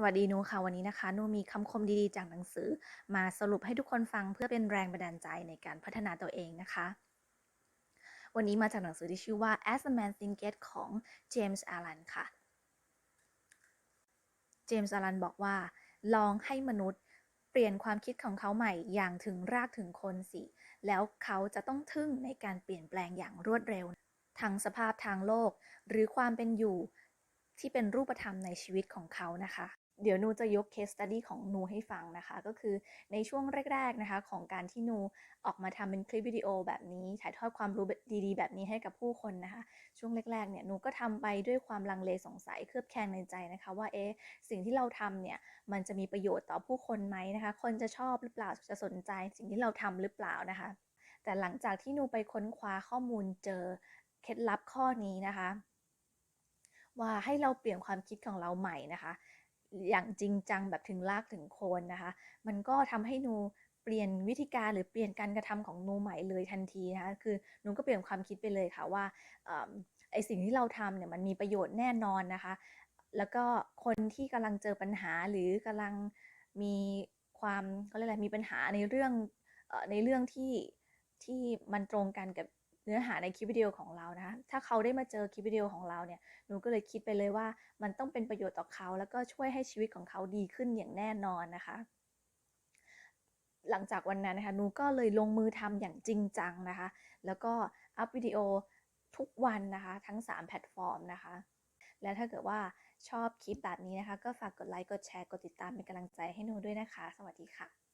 สวัสดีนูค่ะวันนี้นะคะนูมีคำคมดีๆ จากหนังสือ มาสรุปให้ทุกคนฟังเพื่อเป็นแรงบันดาลใจในการพัฒนาตัวเองนะคะ วันนี้มาจากหนังสือที่ชื่อว่า As a Man Thinketh ของ James Allen ค่ะเจมส์อลันบอกว่า ลองให้มนุษย์เปลี่ยนความคิดของเขาใหม่อย่างถึงรากถึงคนสิ แล้วเขาจะต้องทึ่งในการเปลี่ยนแปลงอย่างรวดเร็ว ทั้งสภาพทางโลก หรือความเป็นอยู่ที่เป็นรูปธรรมในชีวิตของเขานะคะ เดี๋ยวนูจะยก case study ของนูให้ฟังนะคะ ก็คือในช่วงแรก ๆนะคะ ของการที่นูออกมาทำเป็นคลิปวิดีโอแบบนี้ ถ่ายทอดความรู้ดีๆ แบบนี้ให้กับผู้คนนะคะ ช่วงแรกๆเนี่ยนูก็ทำไปด้วยความลังเลสงสัยเคลือบแคลงในใจนะคะ ว่าเอ๊ะสิ่งที่เราทำเนี่ยมันจะมีประโยชน์ต่อผู้คนไหมนะคะ คนจะชอบหรือเปล่าจะสนใจ สิ่งที่เราทำหรือเปล่านะคะ แต่หลังจากที่นูไปค้นคว้าข้อมูลเจอเคล็ดลับข้อนี้นะคะ ว่าให้เราเปลี่ยนความคิดของเราใหม่นะคะ อย่างจริงจังแบบถึงรากถึงโคนนะคะ มันก็ทำให้นูเปลี่ยนวิธีการหรือเปลี่ยนการกระทำของนูใหม่เลยทันทีนะคะคือนูก็เปลี่ยนความคิดไปเลยค่ะว่าไอสิ่งที่เราทำเนี่ยมันมีประโยชน์แน่นอนนะคะ แล้วก็คนที่กำลังเจอปัญหาหรือกำลังมีความเขาเรียกอะไรมีปัญหาในเรื่องในเรื่องที่ที่มันตรงกันกับ เนื้อหาในคลิปวิดีโอของเรานะคะถ้าเขาได้มาเจอคลิปวิดีโอของเราเนี่ยหนูก็เลยคิดไปเลยว่า มันต้องเป็นประโยชน์ต่อเขา แล้วก็ช่วยให้ชีวิตของเขาดีขึ้นอย่างแน่นอนนะคะ หลังจากวันนั้นนะคะหนูก็เลยลงมือทำอย่างจริงจังนะคะ แล้วก็อัพวิดีโอทุกวันนะคะ ทั้ง 3 แพลตฟอร์มนะคะ และถ้าเกิดว่าชอบคลิปแบบนี้นะคะ ก็ฝากกดไลค์กดแชร์กดติดตามเป็นกำลังใจให้หนูด้วยนะคะ สวัสดีค่ะ